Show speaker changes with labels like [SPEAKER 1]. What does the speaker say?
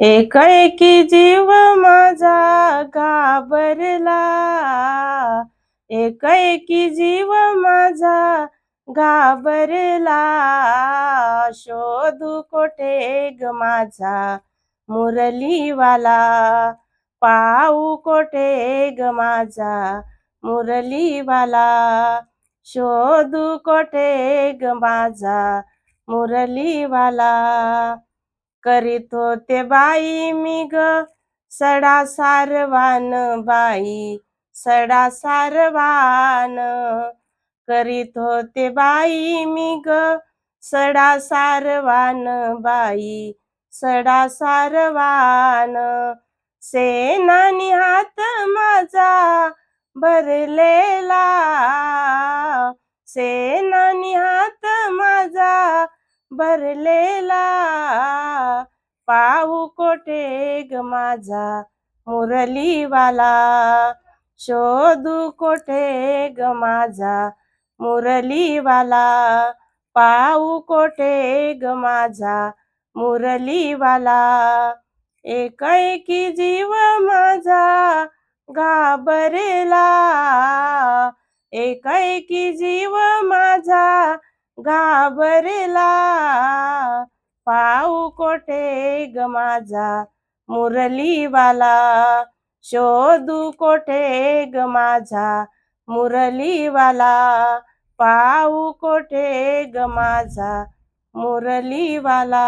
[SPEAKER 1] एकी जीव माझा घाबरला. एकी जीव माझा घाबरला. शोधू कोठे ग माझा मुरलीवाला? पाऊ कोठे ग माझा मुरलीवाला? शोधू कोठे ग माझा मुरलीवाला? करीत होते बाई मी ग. सडा सारवान बाई सडा सारवान. करीत होते बाई मी ग. सडा सारवान बाई सडा सारवान. सेनानी हात माझा भरलेला. सेनानी हात भरलेला पाहू कोठे ग माझा? मुरलीवाला शोधू कोठे ग माझा? मुरलीवाला पाहू कोठे ग माझा? मुरलीवाला एकी जीव माझा घाबरेला. एकी जीव माझा घाबरेला. कोठे ग माझा मुरलीवाला? शोधू कोठे ग माझा मुरलीवाला? पाऊ कोठे ग माझा मुरलीवाला?